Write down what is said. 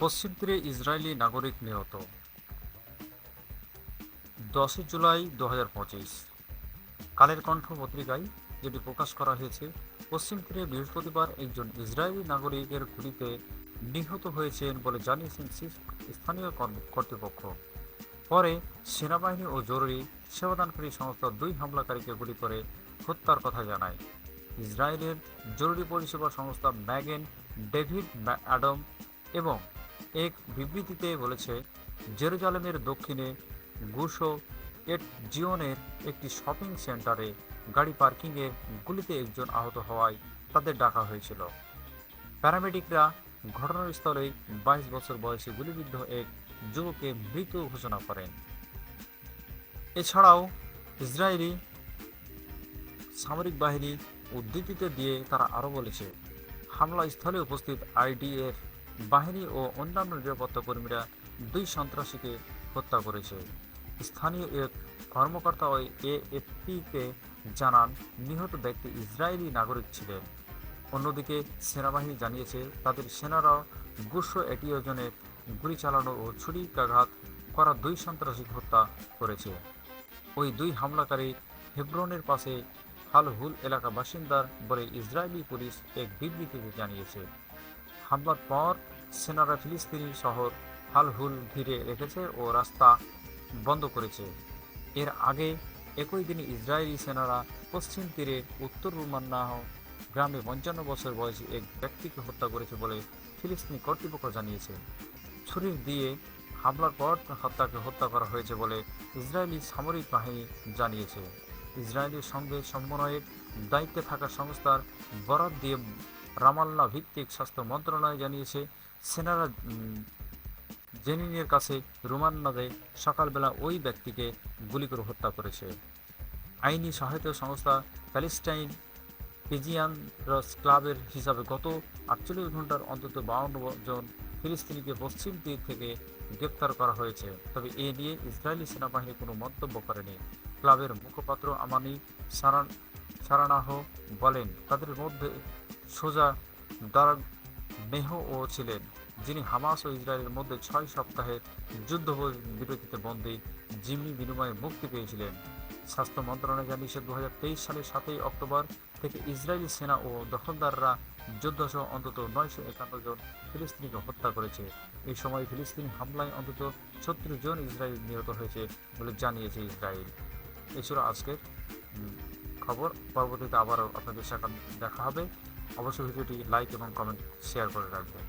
পশ্চিম তীরে ইসরায়েলি নাগরিক নিহত। দশই জুলাই দু হাজার পঁচিশ। কালের কণ্ঠ পত্রিকায় যেটি প্রকাশ করা হয়েছে পশ্চিম তীরে বৃহস্পতিবার একজন ইসরায়েলি নাগরিকের গুলিতে নিহত হয়েছেন বলে জানিয়েছেন স্থানীয় কর্তৃপক্ষ। পরে সেনাবাহিনী ও জরুরি সেবাদানকারী সংস্থা দুই হামলাকারীকে গুলি করে হত্যার কথা জানায়। ইসরায়েলের জরুরি পরিষেবা সংস্থা ম্যাগেন ডেভিড অ্যাডম এবং এক বিবৃতিতে বলেছে, জেরুজালেমের দক্ষিণে গুশো এট জিওনের একটি শপিং সেন্টারে গাড়ি পার্কিংয়ে গুলিতে একজন আহত হওয়ায় তাদের ডাকা হয়েছিল। প্যারামেডিকরা ঘটনাস্থলেই বাইশ বছর বয়সী গুলিবিদ্ধ এক যুবককে মৃত ঘোষণা করেন। এছাড়াও ইসরায়েলি সামরিক বাহিনী উদ্ধৃতিতে দিয়ে তারা আরও বলেছে, হামলাস্থলে উপস্থিত আইডিএফ বাহিনী ও অন্যান্য নিরাপত্তা কর্মীরা দুই সন্ত্রাসীকে হত্যা করেছে। স্থানীয় এক কর্মকর্তা ওই এএফপিকে জানান, নিহত ব্যক্তি ইসরায়েলি নাগরিক ছিলেন। অন্যদিকে সেনাবাহিনী জানিয়েছে, তাদের সেনারা গুস্ব এটিওজনের গুলি চালানো ও ছুরিকাঘাত করা দুই সন্ত্রাসী হত্যা করেছে। ওই দুই হামলাকারী হেব্রনের পাশে হালহুল এলাকা বাসিন্দার বলে ইসরায়েলি পুলিশ এক বিবৃতিতে জানিয়েছে। হামলার পর সেনারা ফিলিস্তিনি শহর হালহুল ঘিরে রেখেছে ও রাস্তা বন্ধ করেছে। এর আগে একই দিনে ইসরায়েলি সেনারা পশ্চিম তীরে উত্তর রুমান্নাহ গ্রামে পঞ্চান্ন বছর বয়সী এক ব্যক্তিকে হত্যা করেছে বলে ফিলিস্তিনি কর্তৃপক্ষ জানিয়েছে। ছুরির দিয়ে হামলার পর হত্যাকে হত্যা করা হয়েছে বলে ইসরায়েলি সামরিক বাহিনী জানিয়েছে। ইসরায়েলের সঙ্গে সমন্বয়ের দায়িত্বে থাকা সংস্থার বরাদ দিয়ে রামাল্লা ভিত্তিক স্বাস্থ্য মন্ত্রণালয় জানিয়েছে, সেনারা জেনিনের কাছে রুমান্নাদে সকালবেলা ওই ব্যক্তিকে গুলি করে হত্যা করেছে। আইনি সহায়তা সংস্থা প্যালেস্টাইন পিজিয়ানরস ক্লাবের হিসাবে গত আটচল্লিশ ঘণ্টার অন্তত বাউন্ন জন ফিলিস্তিনিকে পশ্চিম তীর থেকে গ্রেপ্তার করা হয়েছে। তবে এ নিয়ে ইসরায়েলি সেনাবাহিনী কোনো মন্তব্য করেনি। ক্লাবের মুখপাত্র আমানি সারান সারানাহ বলেন, তাদের মধ্যে সোজা দারাগ মেহও ছিলেন, যিনি হামাস ও ইসরায়েলের মধ্যে ছয় সপ্তাহের যুদ্ধ বিরতিতে বন্দী জিম্মি বিনিময়ে মুক্তি পেয়েছিলেন। স্বাস্থ্য মন্ত্রণালয় জানিয়েছে দু হাজার তেইশ সালের সাতই অক্টোবর থেকে ইসরায়েলি সেনা ও দখলদাররা যুদ্ধসহ অন্তত নয়শো একান্ন জন ফিলিস্তিনিকে হত্যা করেছে। এই সময় ফিলিস্তিনি হামলায় অন্তত ছত্রিশ জন ইসরায়েল নিহত হয়েছে বলে জানিয়েছে ইসরায়েল। এছাড়া আজকের খবর। পরবর্তীতে আবারও আপনাদের দেখা হবে। অবশ্যই ভিডিওটি লাইক এবং কমেন্ট শেয়ার করে রাখবেন।